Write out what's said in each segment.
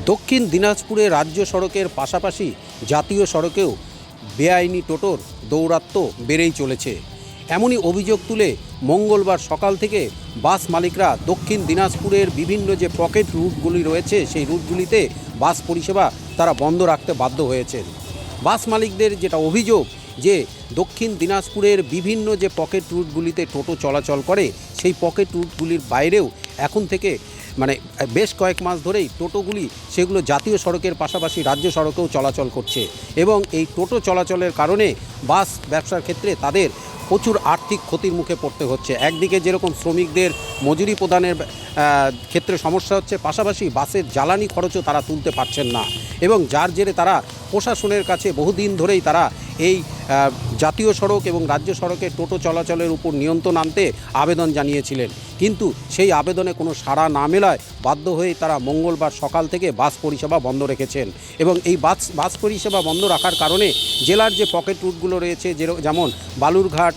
দক্ষিণ দিনাজপুরে রাজ্য সড়কের পাশাপাশি জাতীয় সড়কেও বেআইনি টোটোর দৌরাত্ম্য বেড়েই চলেছে। এমনই অভিযোগ তুলে মঙ্গলবার সকাল থেকে বাস মালিকরা দক্ষিণ দিনাজপুরের বিভিন্ন যে পকেট রুটগুলি রয়েছে, সেই রুটগুলিতে বাস পরিষেবা তারা বন্ধ রাখতে বাধ্য হয়েছেন। বাস মালিকদের যেটা অভিযোগ যে দক্ষিণ দিনাজপুরের বিভিন্ন যে পকেট রুটগুলিতে টোটো চলাচল করে, সেই পকেট রুটগুলির বাইরেও এখন থেকে মানে বেশ কয়েক মাস ধরেই টোটোগুলি সেগুলো জাতীয় সড়কের পাশাপাশি রাজ্য সড়কেও চলাচল করছে এবং এই টোটো চলাচলের কারণে বাস ব্যবসার ক্ষেত্রে তাদের প্রচুর আর্থিক ক্ষতির মুখে পড়তে হচ্ছে। একদিকে যেরকম শ্রমিকদের মজুরি প্রদানের ক্ষেত্রে সমস্যা হচ্ছে, পাশাপাশি বাসের জ্বালানি খরচও তারা তুলতে পারছেন না। এবং যার জেরে তারা প্রশাসনের কাছে বহুদিন ধরেই তারা এই জাতীয় সড়ক এবং রাজ্য সড়কে টোটো চলাচলের উপর নিয়ন্ত্রণ আনতে আবেদন জানিয়েছিলেন। কিন্তু সেই আবেদনে কোনো সাড়া না মেলায় বাধ্য হয়ে তারা মঙ্গলবার সকাল থেকে বাস পরিষেবা বন্ধ রেখেছেন এবং এই বাস বাস পরিষেবা বন্ধ রাখার কারণে জেলার যে পকেট রুটগুলো রয়েছে যেমন বালুরঘাট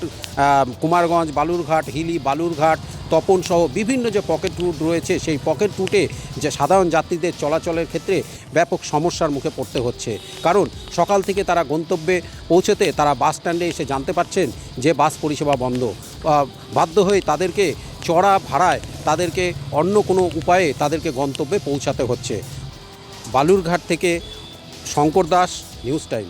কুমারগঞ্জ, বালুরঘাট, হিলি, বালুরঘাট তপন সহ বিভিন্ন যে পকেট রুট রয়েছে, সেই পকেট রুটে যে সাধারণ যাত্রীদের চলাচলের ক্ষেত্রে ব্যাপক সমস্যার মুখে পড়তে হচ্ছে। কারণ সকাল থেকে তারা গন্তব্যে পৌঁছতে তারা বাস স্ট্যান্ডে এসে জানতে পারছেন যে বাস পরিষেবা বন্ধ। বাধ্য হয়ে তাদেরকে চড়া ভাড়ায় তাদেরকে অন্য কোনো উপায়ে তাদেরকে গন্তব্যে পৌঁছাতে হচ্ছে। বালুরঘাট থেকে শঙ্কর দাস নিউজ টাইম